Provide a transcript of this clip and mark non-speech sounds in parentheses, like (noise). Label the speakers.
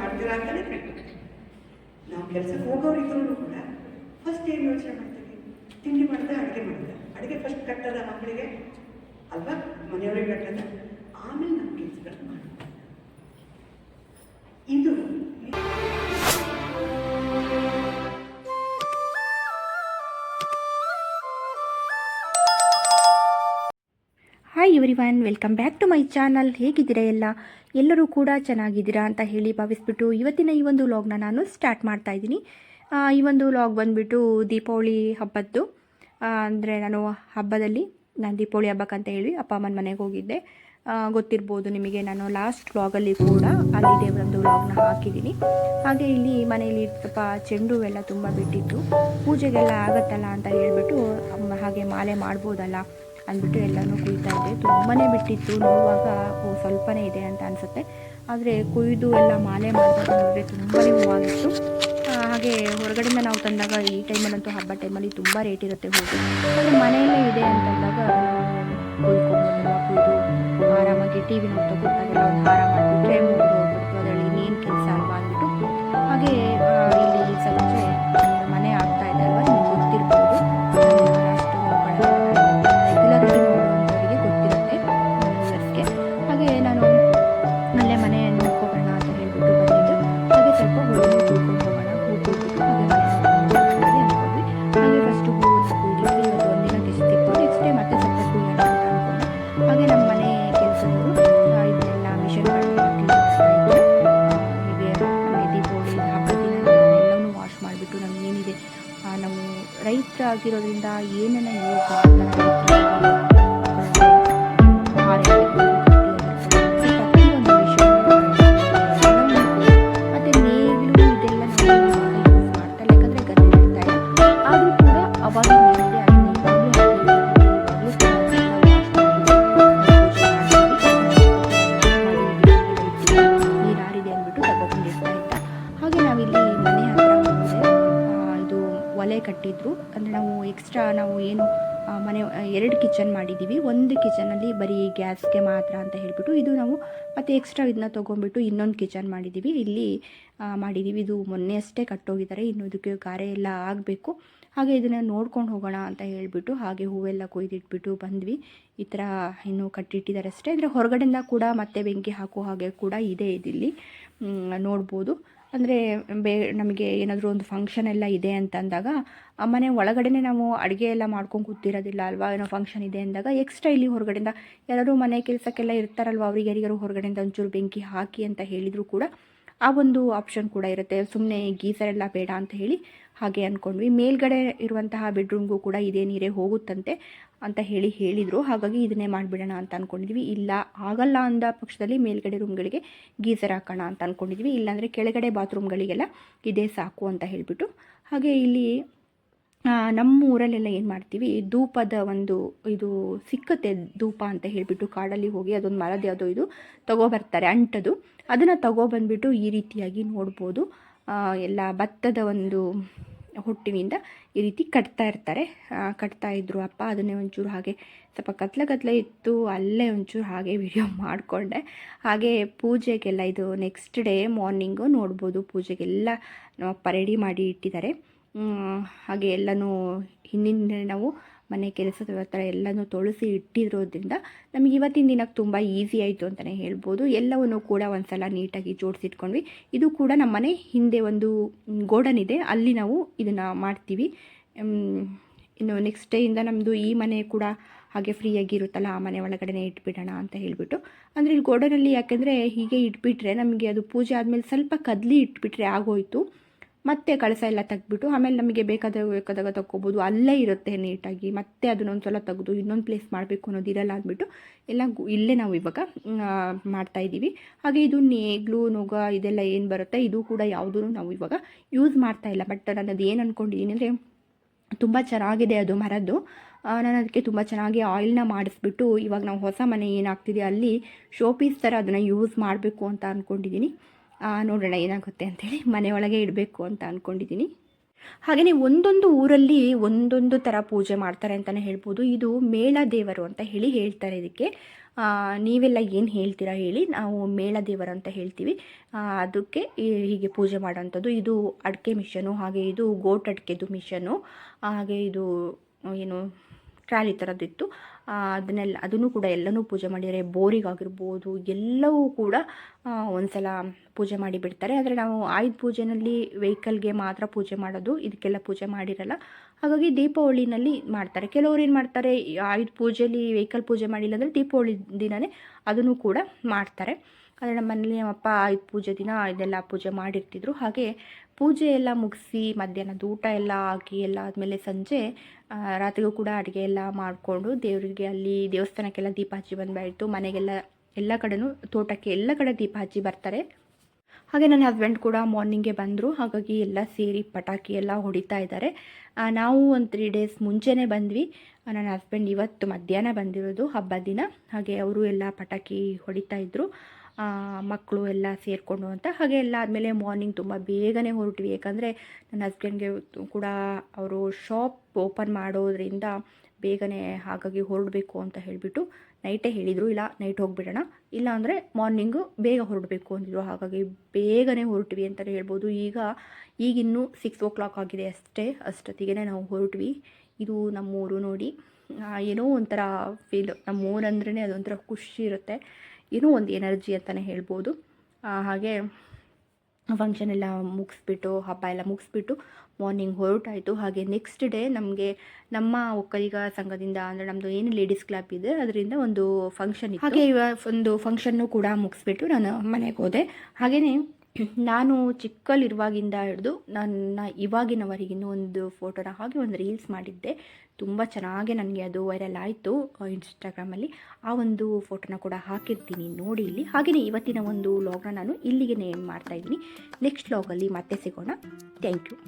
Speaker 1: ಮಾಡ್ತೀರಾ ಅಂತಲೇ ಕೇಳ್ತಾರೆ ನಾವು ಕೆಲಸಕ್ಕೆ ಹೋಗೋರು ಇದ್ರೂ ಕೂಡ ಫಸ್ಟ್ ಏನು ಯೋಚನೆ ಮಾಡ್ತೀವಿ? ತಿಂಡಿ ಮಾಡ್ದೆ ಅಡುಗೆ ಮಾಡ್ದೆ ಅಡುಗೆ ಫಸ್ಟ್ ಕಟ್ಟದ ಮಕ್ಕಳಿಗೆ ಅಲ್ವಾ? ಮನೆಯವರಿಗೆ ಕಟ್ಟದ? ಆಮೇಲೆ ನಮ್ಮ ಕೆಲಸಗಳನ್ನ
Speaker 2: hi one welcome back to my channel ಹೇಗಿದ್ದೀರಾ ಎಲ್ಲ? ಎಲ್ಲರೂ ಕೂಡ ಚೆನ್ನಾಗಿದ್ದೀರಾ ಅಂತ ಹೇಳಿ ಭಾವಿಸ್ಬಿಟ್ಟು ಇವತ್ತಿನ ಈ ಒಂದು ವ್ಲಾಗ್ನ ನಾನು ಸ್ಟಾರ್ಟ್ ಮಾಡ್ತಾ ಇದ್ದೀನಿ. ಈ ಒಂದು ವ್ಲಾಗ್ ಬಂದುಬಿಟ್ಟು ದೀಪಾವಳಿ ಹಬ್ಬದ್ದು. ಅಂದರೆ ನಾನು ಹಬ್ಬದಲ್ಲಿ, ನಾನು ದೀಪಾವಳಿ ಹಬ್ಬಕ್ಕಂತ ಹೇಳಿ ಅಪ್ಪ ಅಮ್ಮನ ಮನೆಗೆ ಹೋಗಿದ್ದೆ. ಗೊತ್ತಿರ್ಬೋದು ನಿಮಗೆ ನಾನು ಲಾಸ್ಟ್ ವ್ಲಾಗಲ್ಲಿ ಕೂಡ ಅಲ್ಲಿದೆ ಒಂದು ವ್ಲಾಗ್ನ ಹಾಕಿದ್ದೀನಿ. ಹಾಗೆ ಇಲ್ಲಿ ಮನೆಯಲ್ಲಿ ಸ್ವಲ್ಪ ಚೆಂಡು ಎಲ್ಲ ತುಂಬ ಬಿಟ್ಟಿತ್ತು. ಪೂಜೆಗೆಲ್ಲ ಆಗತ್ತಲ್ಲ ಅಂತ ಹೇಳಿಬಿಟ್ಟು ಹಾಗೆ ಮಾಲೆ ಮಾಡ್ಬೋದಲ್ಲ. ಅಂದ್ಬಿಟ್ಟು ಎಲ್ಲನೂ ಕುಯ್ತಾ ಇದ್ದೆ. ತುಂಬಾ ಬಿಟ್ಟಿತ್ತು ನೋಡುವಾಗ ಓ, ಸ್ವಲ್ಪನೇ ಇದೆ ಅಂತ ಅನಿಸುತ್ತೆ. ಆದರೆ ಕುಯ್ದು ಎಲ್ಲ ಮಾಲೆ ಮಾಡಿದಾಗ ನೋಡಿದ್ರೆ ತುಂಬಾ ಹೂವಾಗಿತ್ತು ಹಾಗೆ ಹೊರಗಡೆಯಿಂದ ನಾವು ತಂದಾಗ ಈ ಟೈಮಲ್ಲಂತೂ ಹಬ್ಬ ಟೈಮಲ್ಲಿ ತುಂಬ ರೇಟ್ ಇರುತ್ತೆ ಹೂವು ಆದರೆ ಮನೆಯಲ್ಲೇ ಇದೆ ಅಂತಂದಾಗ ಕುಯ್ಕೊಂಡು ಕುಯ್ದು ಆರಾಮಾಗಿ ಟಿ ವಿ ನೋಡ್ತಾ ಕೂತಾಗೆಲ್ಲ ಒಂದು ಹಾರ ರೈತರಾಗಿರೋದ್ರಿಂದ ಏನನ್ನ ಯೂಸ್ ಮತ್ತೆ ನೇಗಿಲು ಇದೆಲ್ಲ ನಾವು ಯೂಸ್ ಮಾಡ್ತಾ ಇಲ್ಲ ಯಾಕಂದ್ರೆ ಗದ್ದೆ ಇರ್ತಾ ಇಲ್ಲ ಆದರೂ ಕೂಡ ಅವಾಗ ಕಟ್ಟಿದ್ರು. ಅಂದರೆ ನಾವು ಎಕ್ಸ್ಟ್ರಾ ನಾವು ಏನು ಮನೆ, ಎರಡು ಕಿಚನ್ ಮಾಡಿದ್ದೀವಿ ಒಂದು ಕಿಚನಲ್ಲಿ ಬರೀ ಗ್ಯಾಸ್ಗೆ ಮಾತ್ರ ಅಂತ ಹೇಳಿಬಿಟ್ಟು ಇದು ನಾವು ಮತ್ತೆ ಎಕ್ಸ್ಟ್ರಾ ಇದನ್ನ ತೊಗೊಂಡ್ಬಿಟ್ಟು ಇನ್ನೊಂದು ಕಿಚನ್ ಮಾಡಿದ್ದೀವಿ ಇಲ್ಲಿ ಮಾಡಿದ್ದೀವಿ ಇದು ಮೊನ್ನೆ ಅಷ್ಟೇ ಕಟ್ಟೋಗಿದ್ದಾರೆ. ಇನ್ನು ಇದಕ್ಕೆ ಗಾರೆ ಎಲ್ಲ ಆಗಬೇಕು. ಹಾಗೆ ಇದನ್ನು ನೋಡ್ಕೊಂಡು ಹೋಗೋಣ ಅಂತ ಹೇಳಿಬಿಟ್ಟು ಹಾಗೆ ಹೂವೆಲ್ಲ ಕೊಯ್ದಿಟ್ಬಿಟ್ಟು ಬಂದ್ವಿ. ಈ ಥರ ಇನ್ನೂ ಕಟ್ಟಿಟ್ಟಿದ್ದಾರೆ ಅಷ್ಟೇ. ಅಂದರೆ ಹೊರಗಡೆಯಿಂದ ಕೂಡ ಮತ್ತೆ ಬೆಂಕಿ ಹಾಕೋ ಹಾಗೆ ಕೂಡ ಇದೆ ಇದಿಲ್ಲಿ. ನೋಡ್ಬೋದು. ಅಂದರೆ ಬೇ, ನಮಗೆ ಏನಾದರೂ ಒಂದು ಫಂಕ್ಷನ್ ಎಲ್ಲ ಇದೆ ಅಂತ ಅಂದಾಗ ಆ ಮನೆ ಒಳಗಡೆನೇ ನಾವು ಅಡುಗೆ ಎಲ್ಲ ಮಾಡ್ಕೊಂಡು ಕೂತಿರೋದಿಲ್ಲ ಅಲ್ವಾ? ಏನೋ ಫಂಕ್ಷನ್ ಇದೆ ಅಂದಾಗ ಎಕ್ಸ್ಟ್ರಾ ಇಲ್ಲಿ ಹೊರಗಡೆಯಿಂದ ಯಾರಾದರೂ ಮನೆ ಕೆಲಸಕ್ಕೆಲ್ಲ ಇರ್ತಾರಲ್ವ? ಅವ್ರಿಗೆ ಯಾರಿಗಾರು ಹೊರಗಡೆಯಿಂದ ಒಂಚೂರು ಬೆಂಕಿ ಹಾಕಿ ಅಂತ ಹೇಳಿದರೂ ಕೂಡ ಆ ಒಂದು ಆಪ್ಷನ್ ಕೂಡ ಇರುತ್ತೆ. ಸುಮ್ಮನೆ ಗೀಸರ್ ಎಲ್ಲ ಬೇಡ ಅಂತ ಹೇಳಿ ಹಾಗೆ ಅಂದ್ಕೊಂಡ್ವಿ ಮೇಲ್ಗಡೆ ಇರುವಂತಹ ಬೆಡ್ರೂಮ್ಗೂ ಕೂಡ ಇದೇ ನೀರೇ ಹೋಗುತ್ತಂತೆ. ಅಂತ ಹೇಳಿ ಹೇಳಿದರು. ಹಾಗಾಗಿ ಇದನ್ನೇ ಮಾಡಿಬಿಡೋಣ ಅಂತ ಅಂದ್ಕೊಂಡಿದ್ವಿ ಇಲ್ಲ, ಆಗಲ್ಲ ಅಂದ ಪಕ್ಷದಲ್ಲಿ ಮೇಲ್ಗಡೆ ರೂಮ್ಗಳಿಗೆ ಗೀಸರ್ ಹಾಕೋಣ ಅಂತ ಅಂದ್ಕೊಂಡಿದ್ವಿ ಇಲ್ಲಾಂದರೆ ಕೆಳಗಡೆ ಬಾತ್ರೂಮ್ಗಳಿಗೆಲ್ಲ ಇದೇ ಸಾಕು ಅಂತ ಹೇಳಿಬಿಟ್ಟು. ಹಾಗೆ ಇಲ್ಲಿ ನಮ್ಮ ಊರಲ್ಲೆಲ್ಲ ಏನು ಮಾಡ್ತೀವಿ? ಧೂಪದ ಒಂದು ಇದು ಸಿಕ್ಕತ್ತೆ, ಧೂಪ ಅಂತ ಹೇಳಿಬಿಟ್ಟು ಕಾಡಲ್ಲಿ ಹೋಗಿ ಅದೊಂದು ಮರದ ಯಾವುದೋ ಇದು ತೊಗೊಬರ್ತಾರೆ, ಅಂಟದು. ಅದನ್ನು ತಗೊಬಂದ್ಬಿಟ್ಟು ಈ ರೀತಿಯಾಗಿ ನೋಡ್ಬೋದು. ಎಲ್ಲ ಭತ್ತದ ಒಂದು ಹುಟ್ಟಿನಿಂದ ಈ ರೀತಿ ಕಟ್ತಾ ಇರ್ತಾರೆ. ಕಟ್ತಾ ಇದ್ರು, ಅಪ್ಪ, ಅದನ್ನೇ ಒಂಚೂರು ಹಾಗೆ ಸ್ವಲ್ಪ ಕತ್ಲೆ ಕತ್ಲೆ ಇತ್ತು, ಅಲ್ಲೇ ಒಂಚೂರು ಹಾಗೆ ವಿಡಿಯೋ (laughs) ಮಾಡಿಕೊಂಡೆ. ಹಾಗೆ ಪೂಜೆಗೆಲ್ಲ ಇದು ನೆಕ್ಸ್ಟ್ ಡೇ ಮಾರ್ನಿಂಗು ನೋಡ್ಬೋದು. ಪೂಜೆಗೆಲ್ಲ ನಮ್ಮಪ್ಪ ರೆಡಿ ಮಾಡಿ ಇಟ್ಟಿದ್ದಾರೆ. ಹಾಗೆ ಎಲ್ಲನೂ ಹಿಂದಿನ ದಿನ ನಾವು ಮನೆ ಕೆಲಸದ ಥರ ಎಲ್ಲನೂ ತೊಳಸಿ ಇಟ್ಟಿರೋದ್ರಿಂದ ನಮಗೆ ಇವತ್ತಿನ ದಿನಕ್ಕೆ ತುಂಬ ಈಸಿ ಆಯಿತು ಅಂತಲೇ ಹೇಳ್ಬೋದು. ಎಲ್ಲವನ್ನು ಕೂಡ ಒಂದು ಸಲ ನೀಟಾಗಿ ಜೋಡಿಸಿಟ್ಕೊಂಡ್ವಿ. ಇದು ಕೂಡ ನಮ್ಮ ಮನೆ ಹಿಂದೆ ಒಂದು ಗೋಡನ್ ಇದೆ. ಅಲ್ಲಿ ನಾವು ಇದನ್ನು ಮಾಡ್ತೀವಿ. ಇನ್ನು ನೆಕ್ಸ್ಟ್ ಡೇಯಿಂದ ನಮ್ಮದು ಈ ಮನೆ ಕೂಡ ಹಾಗೆ ಫ್ರೀಯಾಗಿ ಇರುತ್ತಲ್ಲ, ಆ ಮನೆ ಒಳಗಡೆ ಇಟ್ಬಿಡೋಣ ಅಂತ ಹೇಳಿಬಿಟ್ಟು. ಅಂದರೆ ಇಲ್ಲಿ ಗೋಡನಲ್ಲಿ ಯಾಕೆಂದರೆ ಹೀಗೆ ಇಟ್ಬಿಟ್ರೆ ನಮಗೆ ಅದು ಪೂಜೆ ಆದಮೇಲೆ ಸ್ವಲ್ಪ ಕದಲಿ ಇಟ್ಬಿಟ್ರೆ ಆಗೋಯ್ತು. ಮತ್ತೆ ಕಳಸ ಎಲ್ಲ ತೆಗ್ದುಬಿಟ್ಟು ಆಮೇಲೆ ನಮಗೆ ಬೇಕಾದಾಗ ಬೇಕಾದಾಗ ತಗೋಬೋದು ಅಲ್ಲೇ ಇರುತ್ತೆ ನೀಟಾಗಿ. ಮತ್ತೆ ಅದನ್ನೊಂದು ಸಲ ತೆಗೆದು ಇನ್ನೊಂದು ಪ್ಲೇಸ್ ಮಾಡಬೇಕು ಅನ್ನೋದು ಇರಲ್ಲ ಅಂದ್ಬಿಟ್ಟು ಎಲ್ಲ ಇಲ್ಲೇ ನಾವು ಇವಾಗ ಮಾಡ್ತಾಯಿದ್ದೀವಿ ಹಾಗೆ ಇದು ನೇಗ್ಲು, ನೊಗ ಇದೆಲ್ಲ ಏನು ಬರುತ್ತೆ, ಇದು ಕೂಡ ಯಾವುದೂ ನಾವು ಇವಾಗ ಯೂಸ್ ಮಾಡ್ತಾ ಇಲ್ಲ. ಬಟ್ ನಾನು ಅದು ಏನು ಅಂದ್ಕೊಂಡಿದ್ದೀನಿ ಅಂದರೆ ತುಂಬ ಚೆನ್ನಾಗಿದೆ ಅದು ಮರದ್ದು. ನಾನು ಅದಕ್ಕೆ ತುಂಬ ಚೆನ್ನಾಗಿ ಆಯಿಲ್ನ ಮಾಡಿಸ್ಬಿಟ್ಟು ಇವಾಗ ನಾವು ಹೊಸ ಮನೆ ಏನಾಗ್ತಿದೆ ಅಲ್ಲಿ ಶೋ ಪೀಸ್ ಥರ ಅದನ್ನು ಯೂಸ್ ಮಾಡಬೇಕು ಅಂತ ಅಂದ್ಕೊಂಡಿದ್ದೀನಿ ನೋಡೋಣ ಏನಾಗುತ್ತೆ ಅಂತೇಳಿ ಮನೆಯೊಳಗೆ ಇಡಬೇಕು ಅಂತ ಅಂದ್ಕೊಂಡಿದ್ದೀನಿ ಹಾಗೆಯೇ ಒಂದೊಂದು ಊರಲ್ಲಿ ಒಂದೊಂದು ಥರ ಪೂಜೆ ಮಾಡ್ತಾರೆ ಅಂತಲೇ ಹೇಳ್ಬೋದು. ಇದು ಮೇಳ ದೇವರು ಅಂತ ಹೇಳಿ ಹೇಳ್ತಾರೆ ಇದಕ್ಕೆ. ನೀವೆಲ್ಲ ಏನು ಹೇಳ್ತೀರಾ ಹೇಳಿ. ನಾವು ಮೇಳ ದೇವರು ಅಂತ ಹೇಳ್ತೀವಿ. ಅದಕ್ಕೆ ಹೀಗೆ ಪೂಜೆ ಮಾಡೋವಂಥದ್ದು. ಇದು ಅಡಿಕೆ ಮಿಷನು, ಹಾಗೆ ಇದು ಗೋಟ್ ಅಡಿಕೆದು ಮಿಷನು, ಹಾಗೆ ಇದು, ಏನು ಟ್ರಾಲಿ ಥರದ್ದಿತ್ತು ಆ, ಅದನ್ನೆಲ್ಲ ಅದನ್ನು ಕೂಡ ಎಲ್ಲನೂ ಪೂಜೆ ಮಾಡಿದರೆ ಬೋರಿಗಾಗಿರ್ಬೋದು ಎಲ್ಲವೂ ಕೂಡ ಒಂದ್ಸಲ ಪೂಜೆ ಮಾಡಿ ಬಿಡ್ತಾರೆ ಆದರೆ ನಾವು ಆಯುಧ ಪೂಜೆನಲ್ಲಿ ವೆಹಿಕಲ್ಗೆ ಮಾತ್ರ ಪೂಜೆ ಮಾಡೋದು ಇದಕ್ಕೆಲ್ಲ ಪೂಜೆ ಮಾಡಿರಲ್ಲ. ಹಾಗಾಗಿ ದೀಪಾವಳಿನಲ್ಲಿ ಮಾಡ್ತಾರೆ. ಕೆಲವರು ಏನು ಮಾಡ್ತಾರೆ ಈ ಆಯುಧ ಪೂಜೆಯಲ್ಲಿ ವೆಹಿಕಲ್ ಪೂಜೆ ಮಾಡಿಲ್ಲ ಅಂದರೆ ದೀಪಾವಳಿ ದಿನವೇ ಅದನ್ನು ಕೂಡ ಮಾಡ್ತಾರೆ. ಆದರೆ ನಮ್ಮ ಮನೇಲಿ ನಮ್ಮಪ್ಪ ಆಯುಧ ಪೂಜೆ ದಿನ ಇದೆಲ್ಲ ಪೂಜೆ ಮಾಡಿರ್ತಿದ್ರು. ಹಾಗೆ ಪೂಜೆ ಎಲ್ಲ ಮುಗಿಸಿ, ಮಧ್ಯಾಹ್ನದ ಊಟ ಎಲ್ಲ ಹಾಕಿ ಎಲ್ಲ ಆದಮೇಲೆ ಸಂಜೆ ರಾತ್ರಿಗೂ ಕೂಡ ಅಡುಗೆ ಎಲ್ಲ ಮಾಡಿಕೊಂಡು ದೇವರಿಗೆ ಅಲ್ಲಿ ದೇವಸ್ಥಾನಕ್ಕೆಲ್ಲ ದೀಪ ಹಚ್ಚಿ ಬಂದಾಯಿತು ಮನೆಗೆಲ್ಲ ಎಲ್ಲ ಕಡೆನೂ, ತೋಟಕ್ಕೆ ಎಲ್ಲ ಕಡೆ ದೀಪ ಹಚ್ಚಿ ಬರ್ತಾರೆ. ಹಾಗೆ ನನ್ನ ಹಸ್ಬೆಂಡ್ ಕೂಡ ಮಾರ್ನಿಂಗೇ ಬಂದರು. ಹಾಗಾಗಿ ಎಲ್ಲ ಸೇರಿ ಪಟಾಕಿ ಎಲ್ಲ ಹೊಡಿತಾ ಇದ್ದಾರೆ. ನಾವು ಒಂದು ತ್ರೀ ಡೇಸ್ ಮುಂಚೆನೇ ಬಂದ್ವಿ. ನನ್ನ ಹಸ್ಬೆಂಡ್ ಇವತ್ತು ಮಧ್ಯಾಹ್ನ ಬಂದಿರೋದು ಹಬ್ಬದ ದಿನ. ಹಾಗೆ ಅವರು ಎಲ್ಲ ಪಟಾಕಿ ಹೊಡಿತಾ ಇದ್ದರು ಮಕ್ಕಳು ಎಲ್ಲ ಸೇರಿಕೊಂಡು ಅಂತ. ಹಾಗೆ ಎಲ್ಲ ಆದಮೇಲೆ ಮಾರ್ನಿಂಗ್ ತುಂಬ ಬೇಗನೆ ಹೊರಟ್ವಿ. ಯಾಕಂದರೆ ನನ್ನ ಹಸ್ಬೆಂಡ್ಗೆ ಕೂಡ ಅವರು ಶಾಪ್ ಓಪನ್ ಮಾಡೋದ್ರಿಂದ ಬೇಗನೆ ಹಾಗಾಗಿ ಹೊರಡಬೇಕು ಅಂತ ಹೇಳಿಬಿಟ್ಟು ನೈಟೇ ಹೇಳಿದರು. ಇಲ್ಲ ನೈಟ್ ಹೋಗಿಬಿಡೋಣ. ಇಲ್ಲ ಅಂದರೆ ಮಾರ್ನಿಂಗು ಬೇಗ ಹೊರಡಬೇಕು ಅಂದಿದ್ರು. ಹಾಗಾಗಿ ಬೇಗನೆ ಹೊರಟ್ವಿ ಅಂತಲೇ ಹೇಳ್ಬೋದು. ಈಗ ಈಗಿನ್ನೂ ಸಿಕ್ಸ್ ಓ ಕ್ಲಾಕ್ ಆಗಿದೆ ಅಷ್ಟೇ. ಅಷ್ಟೊತ್ತಿಗೆ ನಾವು ಹೊರಟ್ವಿ. ಇದು ನಮ್ಮೂರು ನೋಡಿ. ಏನೋ ಒಂಥರ ಫೀಲ್ ನಮ್ಮೂರಂದ್ರೇ ಅದೊಂಥರ ಖುಷಿ ಇರುತ್ತೆ. ಏನೋ ಒಂದು ಎನರ್ಜಿ ಅಂತಲೇ ಹೇಳ್ಬೋದು. ಹಾಗೆ ಫಂಕ್ಷನ್ ಎಲ್ಲ ಮುಗಿಸ್ಬಿಟ್ಟು, ಹಬ್ಬ ಎಲ್ಲ ಮುಗಿಸ್ಬಿಟ್ಟು ಮಾರ್ನಿಂಗ್ ಹೊರಟಾಯಿತು. ಹಾಗೆ ನೆಕ್ಸ್ಟ್ ಡೇ ನಮಗೆ ನಮ್ಮ ಒಕ್ಕಲಿಗ ಸಂಘದಿಂದ ಅಂದರೆ ನಮ್ಮದು ಏನು ಲೇಡೀಸ್ ಕ್ಲಬ್ ಇದೆ, ಅದರಿಂದ ಒಂದು ಫಂಕ್ಷನ್ ಹಾಗೆ ಒಂದು ಫಂಕ್ಷನ್ನು ಕೂಡ ಮುಗಿಸ್ಬಿಟ್ಟು ನಾನು ಮನೆಗೆ ಹೋದೆ. ಹಾಗೆಯೇ ನಾನು ಚಿಕ್ಕಲ್ಲಿರುವಾಗಿಂದ ಹಿಡಿದು ನನ್ನ ಇವಾಗಿನವರೆಗಿನ ಒಂದು ಫೋಟೋನ ಹಾಗೆ ಒಂದು ರೀಲ್ಸ್ ಮಾಡಿದ್ದೆ. ತುಂಬ ಚೆನ್ನಾಗಿ ನನಗೆ ಅದು ವೈರಲ್ ಆಯಿತು ಇನ್ಸ್ಟಾಗ್ರಾಮಲ್ಲಿ ಆ ಒಂದು ಫೋಟೋನ ಕೂಡ ಹಾಕಿರ್ತೀನಿ ನೋಡಿ ಇಲ್ಲಿ. ಹಾಗೆಯೇ ಇವತ್ತಿನ ಒಂದು ಲಾಗ್ನ ನಾನು ಇಲ್ಲಿಗೆ ಮಾಡ್ತಾ ಮಾಡ್ತಾಯಿದ್ದೀನಿ ನೆಕ್ಸ್ಟ್ ಲಾಗಲ್ಲಿ ಮತ್ತೆ ಸಿಗೋಣ. Thank you